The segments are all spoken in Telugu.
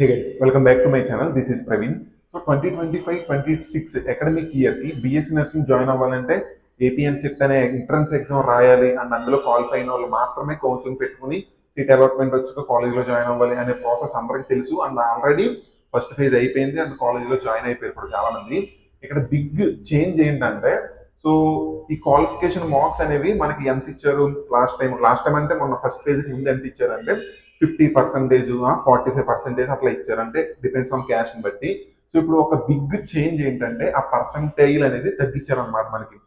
Hey guys welcome back to my channel this is Praveen so twenty twenty five twenty six academic year BSc nursing join అవ్వాలంటే ఏపీఎన్ సెట్ అనే ఎంట్రన్స్ ఎగ్జామ్ రాయాలి అండ్ అందులో క్వాలిఫై అయిన వాళ్ళు మాత్రమే కౌన్సిలింగ్ పెట్టుకుని సీట్ అలాట్మెంట్ వచ్చాక కాలేజ్లో జాయిన్ అవ్వాలి అనే ప్రాసెస్ అందరికీ తెలుసు. అండ్ ఆల్రెడీ ఫస్ట్ ఫేజ్ అయిపోయింది అండ్ కాలేజ్లో జాయిన్ అయిపోయారు ఇప్పుడు చాలా మంది ఇక్కడ బిగ్ చేంజ్ ఏంటంటే సో ఈ క్వాలిఫికేషన్ మార్క్స్ అనేవి మనకి ఎంత ఇచ్చారు? లాస్ట్ టైం లాస్ట్ టైం అంటే మొన్న ఫస్ట్ ఫేజ్ ముందు ఎంత ఇచ్చారంటే fifty percentage forty five percentage అట్లా ఇచ్చారంటే డిపెండ్స్ ఆన్ క్యాష్ బట్టి. సో ఇప్పుడు ఒక బిగ్ చేంజ్ ఏంటంటే ఆ పర్సంటేజ్ అనేది తగ్గించారనమాట మనకి.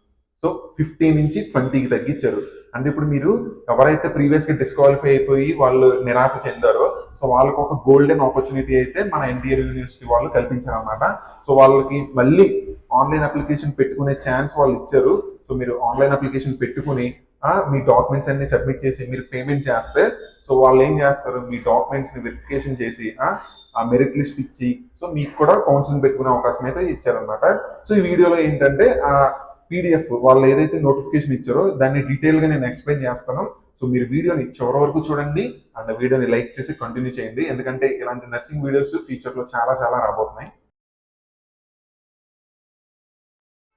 సో ఫిఫ్టీ నుంచి ట్వంటీకి తగ్గించారు. అంటే ఇప్పుడు మీరు ఎవరైతే ప్రీవియస్గా డిస్క్వాలిఫై అయిపోయి వాళ్ళు నిరాశ చెందారో సో వాళ్ళకి ఒక గోల్డెన్ ఆపర్చునిటీ అయితే మన ఎన్టీఆర్ యూనివర్సిటీ వాళ్ళు కల్పించారు అనమాట సో వాళ్ళకి మళ్ళీ ఆన్లైన్ అప్లికేషన్ పెట్టుకునే ఛాన్స్ వాళ్ళు ఇచ్చారు. సో మీరు ఆన్లైన్ అప్లికేషన్ పెట్టుకుని మీ డాక్యుమెంట్స్ అన్ని సబ్మిట్ చేసి మీరు పేమెంట్ చేస్తే సో వాళ్ళు ఏం చేస్తారు? మీ డాక్యుమెంట్స్ని వెరిఫికేషన్ చేసి ఆ, మెరిట్ లిస్ట్ ఇచ్చి సో మీకు కూడా కౌన్సిలింగ్ పెట్టుకునే అవకాశం అయితే ఇచ్చారనమాట సో ఈ వీడియోలో ఏంటంటే ఆ పీడిఎఫ్ వాళ్ళు ఏదైతే నోటిఫికేషన్ ఇచ్చారో దాన్ని డీటెయిల్గా నేను ఎక్స్ప్లెయిన్ చేస్తాను. సో మీరు వీడియోని చివరి వరకు చూడండి అండ్ వీడియోని లైక్ చేసి కంటిన్యూ చేయండి. ఎందుకంటే ఇలాంటి నర్సింగ్ వీడియోస్ ఫ్యూచర్లో చాలా చాలా రాబోతున్నాయి.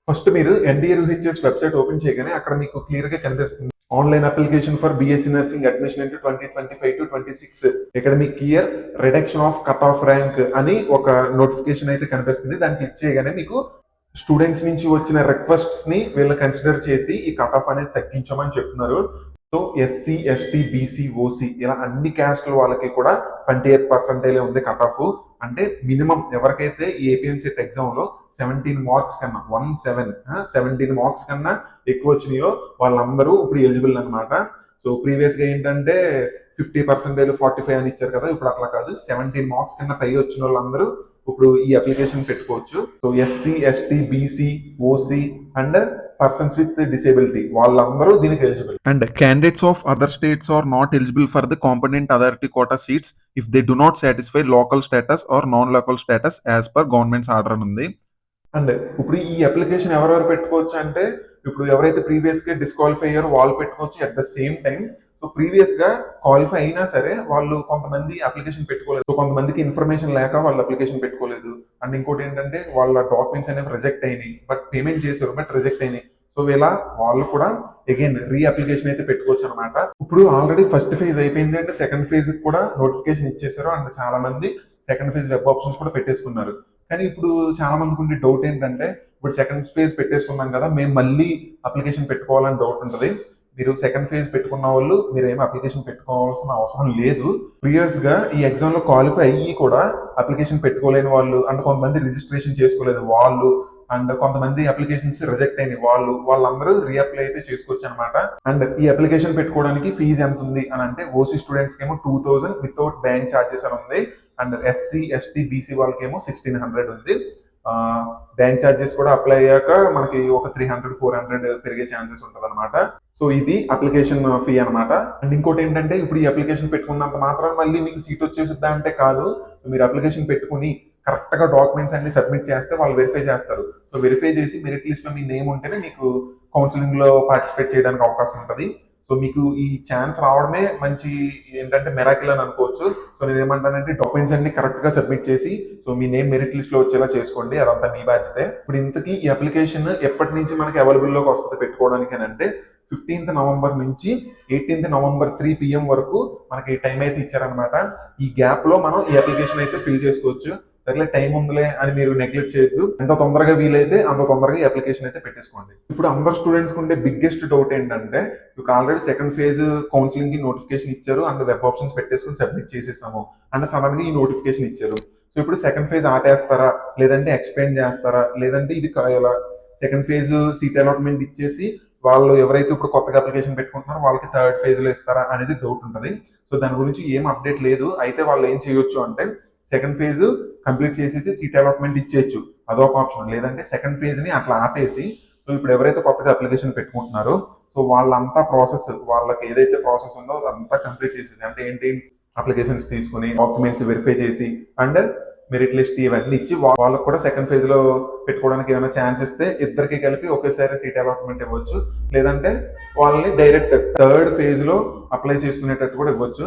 ఫస్ట్ మీరు ఎన్డీఆర్హెచ్ఎస్ వెబ్సైట్ ఓపెన్ చేయగానే అక్కడ మీకు క్లియర్గా కనిపిస్తుంది. Online application for BSc nursing admission into twenty twenty five to twenty six academic year reduction of cut off rank అని ఒక నోటిఫికేషన్ అయితే కనిపిస్తుంది. దాన్ని క్లిక్ చేయగానే మీకు స్టూడెంట్స్ నుంచి వచ్చిన రిక్వెస్ట్స్ని వీళ్ళు కన్సిడర్ చేసి ఈ కట్ ఆఫ్ అనేది తగ్గించమని చెప్తున్నారు. So SC ST BC OC ఇలా అన్ని క్యాస్ట్ల వాళ్ళకి కూడా ట్వంటీ ఎయిత్ పర్సెంటేజ్ ఉంది కట్ ఆఫ్ అంటే మినిమం ఎవరికైతే ఈ ఏపీఎన్ ఎగ్జామ్లో ఎగ్జామ్లో సెవెంటీన్ మార్క్స్ కన్నా వన్ సెవెన్ సెవెంటీన్ మార్క్స్ కన్నా ఎక్కువ వచ్చినాయో వాళ్ళందరూ ఇప్పుడు ఎలిజిబుల్ అనమాట సో ప్రీవియస్గా ఏంటంటే ఫిఫ్టీ పర్సెంటేజ్ ఫార్టీ ఫైవ్ అని ఇచ్చారు కదా ఇప్పుడు అట్లా కాదు. సెవెంటీన్ మార్క్స్ కన్నా పై వచ్చిన వాళ్ళందరూ ఇప్పుడు ఈ అప్లికేషన్ పెట్టుకోవచ్చు. So SC ST BC OC and persons with disability వాళ్ళందరూ దీనికి eligible and candidates of other states are not eligible for the competent authority quota seats if they do not satisfy local status or non local status as per government's order ఉంది. అండ్ ఇప్పుడు ఈ అప్లికేషన్ ఎవరెవరు పెట్టుకోవచ్చు అంటే ఇప్పుడు ఎవరైతే ప్రీవియస్గా డిస్క్వాలిఫై అయ్యారో వాళ్ళు పెట్టుకోవచ్చు at the same time so ప్రీవియస్గా క్వాలిఫై అయినా సరే వాళ్ళు కొంతమంది అప్లికేషన్ పెట్టుకోలేదు. సో కొంతమందికి ఇన్ఫర్మేషన్ లేక వాళ్ళు అప్లికేషన్ పెట్టుకోలేదు. అండ్ ఇంకోటి ఏంటంటే వాళ్ళ డాక్యుమెంట్స్ అనేవి రిజెక్ట్ అయినాయి. బట్ పేమెంట్ చేశారు బట్ రిజెక్ట్ అయినాయి. సో ఇలా వాళ్ళు కూడా అగైన్ రీ అప్లికేషన్ అయితే పెట్టుకోవచ్చు అనమాట ఇప్పుడు ఆల్రెడీ ఫస్ట్ ఫేజ్ అయిపోయింది అంటే సెకండ్ ఫేజ్ కూడా నోటిఫికేషన్ ఇచ్చేసారు అండ్ చాలా మంది సెకండ్ ఫేజ్ వెబ్ ఆప్షన్స్ కూడా పెట్టేసుకున్నారు. కానీ ఇప్పుడు చాలా మందికి ఉండే డౌట్ ఏంటంటే ఇప్పుడు సెకండ్ ఫేజ్ పెట్టేసుకున్నాం కదా మేము మళ్ళీ అప్లికేషన్ పెట్టుకోవాలని డౌట్ ఉంటుంది. మీరు సెకండ్ ఫేజ్ పెట్టుకున్న వాళ్ళు మీరు ఏమి అప్లికేషన్ పెట్టుకోవాల్సిన అవసరం లేదు. ప్రీవియస్గా ఈ ఎగ్జామ్లో క్వాలిఫై అయ్యి కూడా అప్లికేషన్ పెట్టుకోలేని వాళ్ళు అండ్ కొంతమంది రిజిస్ట్రేషన్ చేసుకోలేదు వాళ్ళు అండ్ కొంతమంది అప్లికేషన్స్ రిజెక్ట్ అయిన వాళ్ళు వాళ్ళందరూ రీఅప్లై అయితే చేసుకోవచ్చు అనమాట అండ్ ఈ అప్లికేషన్ పెట్టుకోవడానికి ఫీజు ఎంత ఉంది అని అంటే ఓసీ స్టూడెంట్స్ ఏమో two thousand without bank charges అని ఉంది. అండ్ ఎస్సీ ఎస్టీ బీసీ వాళ్ళకేమో సిక్స్టీన్ హండ్రెడ్ ఉంది. బ్యాంక్ ఛార్జెస్ కూడా అప్లై అయ్యాక మనకి ఒక త్రీ హండ్రెడ్ ఫోర్ హండ్రెడ్ పెరిగే ఛాన్సెస్ ఉంటుంది అనమాట సో ఇది అప్లికేషన్ ఫీ అన్నమాట. అండ్ ఇంకోటి ఏంటంటే ఇప్పుడు ఈ అప్లికేషన్ పెట్టుకున్నంత మాత్రం మళ్ళీ మీకు సీట్ వచ్చేసిద్దా అంటే కాదు. మీరు అప్లికేషన్ పెట్టుకుని కరెక్ట్గా డాక్యుమెంట్స్ అన్ని సబ్మిట్ చేస్తే వాళ్ళు వెరిఫై చేస్తారు. సో వెరిఫై చేసి మెరిట్ లిస్ట్లో మీ నేమ్ ఉంటేనే మీకు కౌన్సిలింగ్లో పార్టిసిపేట్ చేయడానికి అవకాశం ఉంటుంది. సో మీకు ఈ ఛాన్స్ రావడమే మంచి ఏంటంటే మెరాకిల్ అని అనుకోవచ్చు. సో నేను ఏమంటానంటే డాక్యుమెంట్స్ అన్ని కరెక్ట్గా సబ్మిట్ చేసి సో మీ నేమ్ మెరిట్ లిస్ట్లో వచ్చేలా చేసుకోండి. అదంతా మీ బాధ్యతే ఇప్పుడు ఇంతకీ ఈ అప్లికేషన్ ఎప్పటి నుంచి మనకి అవైలబుల్లోకి వస్తుంది పెట్టుకోవడానికి అని అంటే ఫిఫ్టీన్త్ నవంబర్ నుంచి ఎయిటీన్త్ నవంబర్ త్రీ పిఎం వరకు మనకి టైం అయితే ఇచ్చారనమాట ఈ గ్యాప్లో మనం ఈ అప్లికేషన్ అయితే ఫిల్ చేసుకోవచ్చు. సర్లే టైం ఉందిలే అని మీరు నెగ్లెక్ట్ చేయొద్దు. ఎంత తొందరగా వీలైతే అంత తొందరగా అప్లికేషన్ అయితే పెట్టేసుకోండి. ఇప్పుడు అందరు స్టూడెంట్స్ ఉండే బిగ్గెస్ట్ డౌట్ ఏంటంటే ఇప్పుడు ఆల్రెడీ సెకండ్ ఫేజ్ కౌన్సిలింగ్కి నోటిఫికేషన్ ఇచ్చారు అండ్ వెబ్ ఆప్షన్స్ పెట్టేసుకుని సబ్మిట్ చేసేసాము. అండ్ సడన్గా ఈ నోటిఫికేషన్ ఇచ్చారు. సో ఇప్పుడు సెకండ్ ఫేజ్ ఆపేస్తారా? లేదంటే ఎక్స్పెండ్ చేస్తారా? లేదంటే ఇది కాయాలా సెకండ్ ఫేజ్ సీట్ అలాట్మెంట్ ఇచ్చేసి వాళ్ళు ఎవరైతే ఇప్పుడు కొత్తగా అప్లికేషన్ పెట్టుకుంటున్నారో వాళ్ళకి థర్డ్ ఫేజ్లో ఇస్తారా అనేది డౌట్ ఉంటుంది. సో దాని గురించి ఏం అప్డేట్ లేదు. అయితే వాళ్ళు ఏం చేయొచ్చు అంటే సెకండ్ ఫేజ్ కంప్లీట్ చేసేసి సీట్ అలాట్మెంట్ ఇచ్చేయచ్చు. అదొక ఆప్షన్. లేదంటే సెకండ్ ఫేజ్ని అట్లా ఆపేసి సో ఇప్పుడు ఎవరైతే కొత్తగా అప్లికేషన్ పెట్టుకుంటున్నారో సో వాళ్ళంతా ప్రాసెస్ వాళ్ళకి ఏదైతే ప్రాసెస్ ఉందో అదంతా కంప్లీట్ చేసేసి అంటే ఏంటి అప్లికేషన్స్ తీసుకుని డాక్యుమెంట్స్ వెరిఫై చేసి అండ్ మెరిట్ లిస్ట్ ఇవన్నీ ఇచ్చి వాళ్ళకు వాళ్ళకి కూడా సెకండ్ ఫేజ్లో పెట్టుకోవడానికి ఏమైనా ఛాన్స్ ఇస్తే ఇద్దరికి కలిపి ఒకేసారి సీట్ అలాట్మెంట్ ఇవ్వచ్చు. లేదంటే వాళ్ళని డైరెక్ట్ థర్డ్ ఫేజ్లో అప్లై చేసుకునేటట్టు కూడా ఇవ్వచ్చు.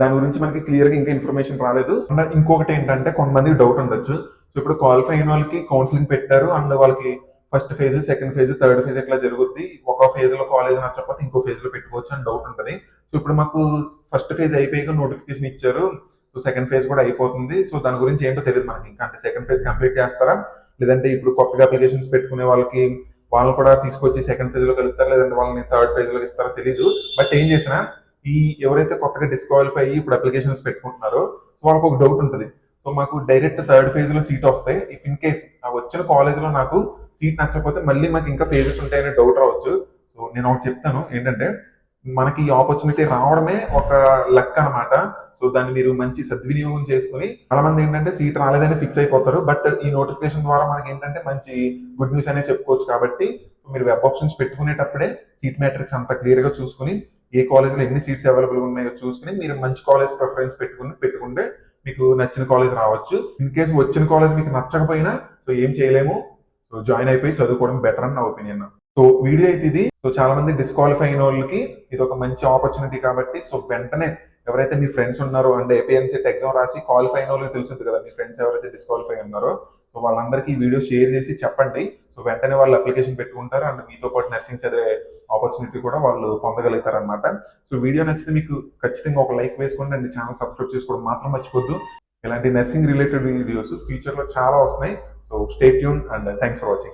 దాని గురించి మనకి క్లియర్గా ఇంకా ఇన్ఫర్మేషన్ రాలేదు. అండ్ ఇంకొకటి ఏంటంటే కొంతమందికి డౌట్ ఉండొచ్చు. సో ఇప్పుడు క్వాలిఫై అయిన వాళ్ళకి కౌన్సిలింగ్ పెట్టారు. అండ్ వాళ్ళకి first phase second phase third phase ఎట్లా జరుగుద్ది? ఒక ఫేజ్లో కాలేజ్ నచ్చకపోతే ఇంకో ఫేజ్లో పెట్టుకోవచ్చు అని డౌట్ ఉంటుంది. సో ఇప్పుడు మాకు ఫస్ట్ ఫేజ్ అయిపోయాక నోటిఫికేషన్ ఇచ్చారు. సో సెకండ్ ఫేజ్ కూడా అయిపోతుంది. సో దాని గురించి ఏంటో తెలియదు మనకి. ఇంకా అంటే సెకండ్ ఫేజ్ కంప్లీట్ చేస్తారా? లేదంటే ఇప్పుడు కొత్తగా అప్లికేషన్స్ పెట్టుకునే వాళ్ళకి వాళ్ళని కూడా తీసుకొచ్చి సెకండ్ ఫేజ్లో కలుపుతారు? లేదంటే వాళ్ళని థర్డ్ ఫేజ్లో ఇస్తారో? తెలియదు బట్ ఏం చేసినా ఈ ఎవరైతే కొత్తగా డిస్క్వాలిఫై అయ్యి ఇప్పుడు అప్లికేషన్స్ పెట్టుకుంటున్నారో సో వాళ్ళకి ఒక డౌట్ ఉంటుంది. సో మాకు డైరెక్ట్ థర్డ్ ఫేజ్లో సీట్ వస్తాయి. ఇఫ్ ఇన్ కేస్ ఆ వచ్చిన కాలేజ్లో నాకు సీట్ నచ్చకపోతే మళ్ళీ మాకు ఇంకా ఫేజెస్ ఉంటాయనే డౌట్ రావచ్చు. సో నేను ఒకటి చెప్తాను ఏంటంటే మనకి ఈ ఆపర్చునిటీ రావడమే ఒక లక్ అనమాట సో దాన్ని మీరు మంచి సద్వినియోగం చేసుకుని చాలా మంది ఏంటంటే సీట్ రాలేదని ఫిక్స్ అయిపోతారు. బట్ ఈ నోటిఫికేషన్ ద్వారా మనకి ఏంటంటే మంచి గుడ్ న్యూస్ అనే చెప్పుకోవచ్చు కాబట్టి మీరు వెబ్ ఆప్షన్స్ పెట్టుకునేటప్పుడే సీట్ మ్యాట్రిక్స్ అంత క్లియర్గా చూసుకుని ఏ కాలేజ్లో ఎన్ని సీట్స్ అవైలబుల్ ఉన్నాయో చూసుకుని మీరు మంచి కాలేజ్ ప్రిఫరెన్స్ పెట్టుకుని పెట్టుకుంటే మీకు నచ్చిన కాలేజ్ రావచ్చు. ఇన్ కేసు వచ్చిన కాలేజ్ మీకు నచ్చకపోయినా సో ఏం చేయలేము. సో జాయిన్ అయిపోయి చదువుకోవడం బెటర్ అని నా ఒపీనియన్ సో వీడియో అయితే ఇది. సో చాలా మంది డిస్క్వాలిఫై అయిన వాళ్ళకి ఇది ఒక మంచి ఆపర్చునిటీ కాబట్టి సో వెంటనే ఎవరైతే మీ ఫ్రెండ్స్ ఉన్నారో అండ్ ఏపీఎన్సెట్ ఎగ్జామ్ రాసి క్వాలిఫై అయిన వాళ్ళకి తెలుసుంది కదా మీ ఫ్రెండ్స్ ఎవరైతే డిస్క్వాలిఫై ఉన్నారో. సో వాళ్ళందరికీ ఈ వీడియో షేర్ చేసి చెప్పండి. సో వెంటనే వాళ్ళు అప్లికేషన్ పెట్టుకుంటారు. అండ్ మీతో పాటు నర్సింగ్ చదివే ఆపర్చునిటీ కూడా వాళ్ళు పొందగలుగుతారనమాట సో వీడియో నచ్చితే మీకు ఖచ్చితంగా ఒక లైక్ వేసుకోండి అండ్ ఛానల్ సబ్స్క్రైబ్ చేసుకోవడం మాత్రం మర్చిపోద్దు. ఇలాంటి నర్సింగ్ రిలేటెడ్ వీడియోస్ ఫ్యూచర్లో చాలా వస్తున్నాయి. So stay tune and thanks for watching